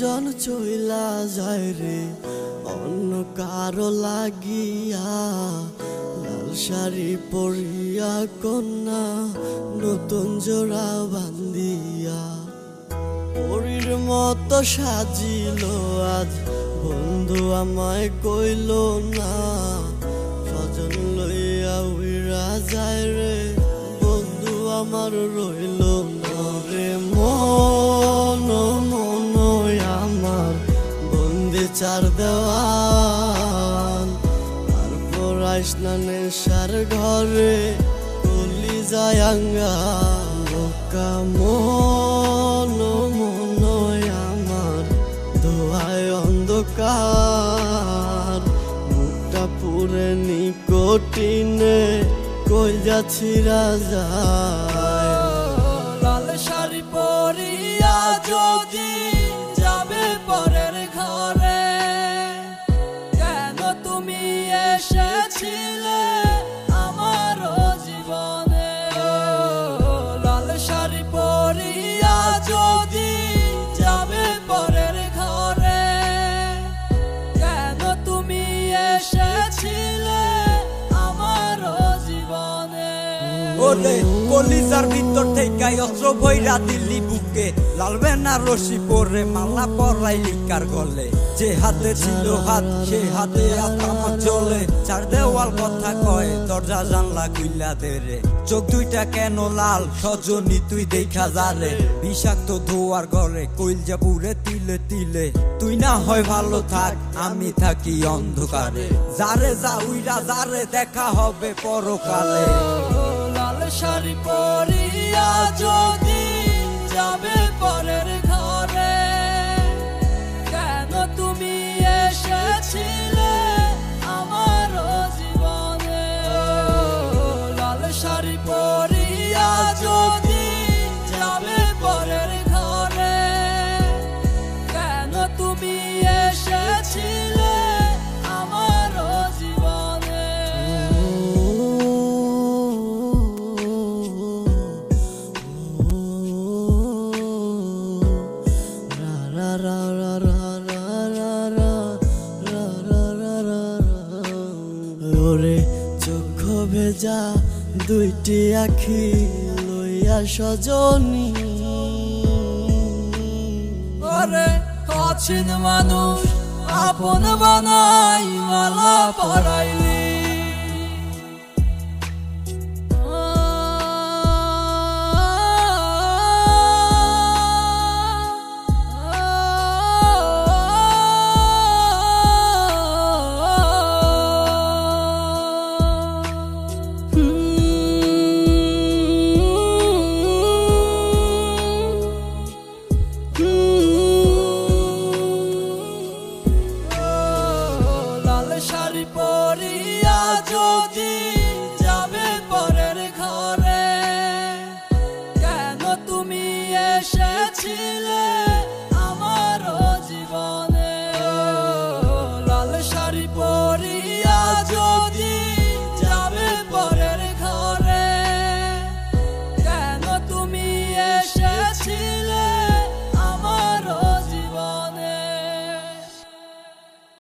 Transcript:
জন চইলা যায় রে, অন্য কারও লাগিয়া লাল শাড়ি পরিয়া কন্যা নতুন জোড়া বান্ধিয়া। পরীর মতো সাজিল আজ, বন্ধু আমায় কইল না, স্বজন লইয়া উইরা যায় রে, বন্ধু আমার রইল আইসনা নেশার ঘরে, কলি যায় আঙ্গা। বোকা মন মন আমার, দোয়ায় অন্ধকার। মুখটা পুরে নিকটিনে, কই যাচ্ছি রাজা? লাল শাড়ি পরিয়া যদি এসেছিলে আমার জীবনে। লাল শাড়ি পরিয়া যদি যাবে পরের ঘরে, কেন তুমি এসেছিলে আমার জীবনে? ওরে, কলিজার ভিতর থেকে অস্ত্র ভৈরা দিল্লি বুকে লালবে না রশি পরে মালা পরাই লিকার গলে। যে হাতে ছিল হাত, সে হাতে আমার চলে চার দেওয়াল কথা কয়, দরজা জানলা গুইলা দেরে চোখ দুইটা কেন লাল, সজনী তুই দেখা যারে। বিষাক্ত ধোয়ার ঘরে কইল যা পুরে তিলে তিলে। তুই না হয় ভালো থাক, আমি থাকি অন্ধকারে। যারে যা উইরা যারে দেখা হবে পরকালে। লাল শাড়ি পরিয়া যদি ওরে চোখ ভেজা দুইটি আখি লইয়া সজনী। ওরে অচিন মানুষ আপন বানাই Still. I